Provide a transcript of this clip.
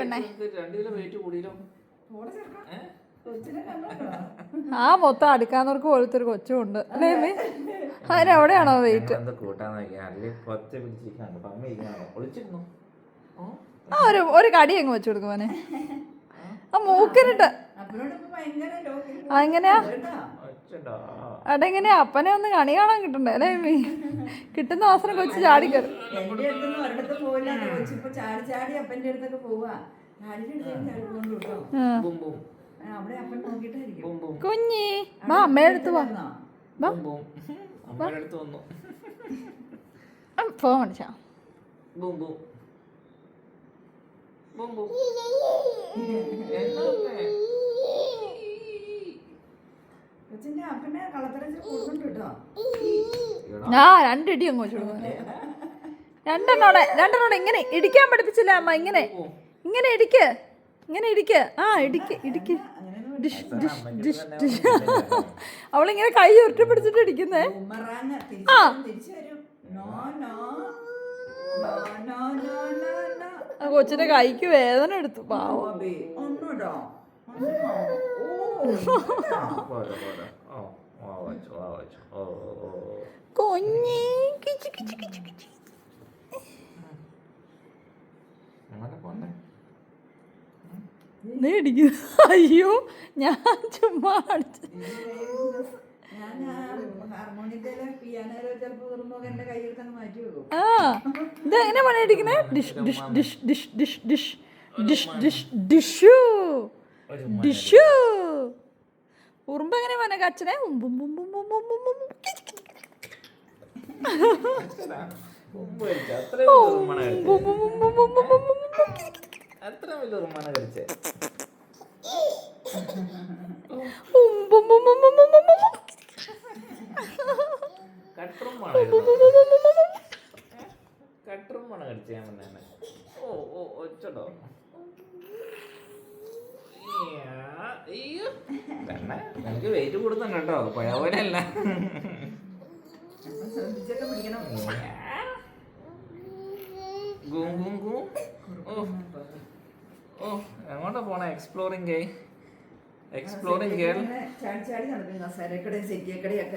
പെണ്ണേ. ആ മൊത്തം അടുക്കാന്നവർക്ക് ഓരോരുത്തർ കൊച്ചുണ്ട് അല്ലേ അതിനെവിടെയാണോ വെയിറ്റ്? ആ ഒരു ഒരു കടി അങ്ങ് വെച്ചു കൊടുക്കുവാനെ ആ. മൂക്കിനിട്ട് അങ്ങനെയാ അവിടെ എങ്ങനെ അപ്പനെ ഒന്ന് കണി കാണാൻ കിട്ടണ്ടേ അല്ലേ മീ കിട്ടുന്ന അവസരം കൊച്ചു ചാടിക്കറി കുഞ്ഞി വാ അമ്മയുടെ അടുത്ത് വാ. ഫോൺ വിളിച്ചാ ബും ആ രണ്ടിടി അങ്ങ് രണ്ടെണ്ണോടെ രണ്ടെണ്ണോടെ ഇങ്ങനെ ഇടിക്കാൻ പഠിപ്പിച്ചില്ല അമ്മ ഇങ്ങനെ. ഇങ്ങനെ ഇടിക്ക് ഇങ്ങനെ ഇടിക്ക്. ആ ഇടിക്ക് ഇടിക്ക്. അങ്ങനെയൊന്നും ഡിഷ് അവസാനം ഡിഷ് ഡിഷ് ഡിഷ്. അവളിങ്ങനെ കൈ ഉരുട്ടി പിടിച്ചിട്ട് ഇടിക്കുന്നേ. ആ. വരും, no no no no no no no. കൊച്ചിന്റെ കൈക്ക് വേദന എടുത്തു പാവം. ഒന്നുടോ. പോരെ, പോരെ. ഓ. ഓ. കൊഞ്ഞി കിച്ച് കിച്ച് കിച്ച് കിച്ച്. അയ്യോ ഞാൻ ചുമ്മാ അടിച്ചു. ആ ഇത് എങ്ങനെ പണി അടിക്കുന്നേ ഡിഷ് dish dish dish dish dish dish dish ഡിഷു ഡിഷു. ഉറുമ്പ് എങ്ങനെ പറഞ്ഞ അച്ഛനെ ഉമ്പും ഉമ്പും കഴിച്ചേ ഓ ഓ ഒച്ചോ എനിക്ക് വെയിറ്റ് കൊടുത്തുണ്ട് കേട്ടോ. പഴയ പോലെ അല്ല ശ്രദ്ധിച്ചൊക്കെ പിടിക്കണം. ഗൂം ഗൂം ഗൂം. ഓ. ഓ എങ്ങോട്ടാ പോണ? എക്സ്പ്ലോറിംഗ് എക്സ്പ്ലോറിംഗ് ഗേൾ ഇങ്ങനെ ചാടി ചാടി നടക്കും കസേരക്കടയും സെറ്റിയക്കടയും ഒക്കെ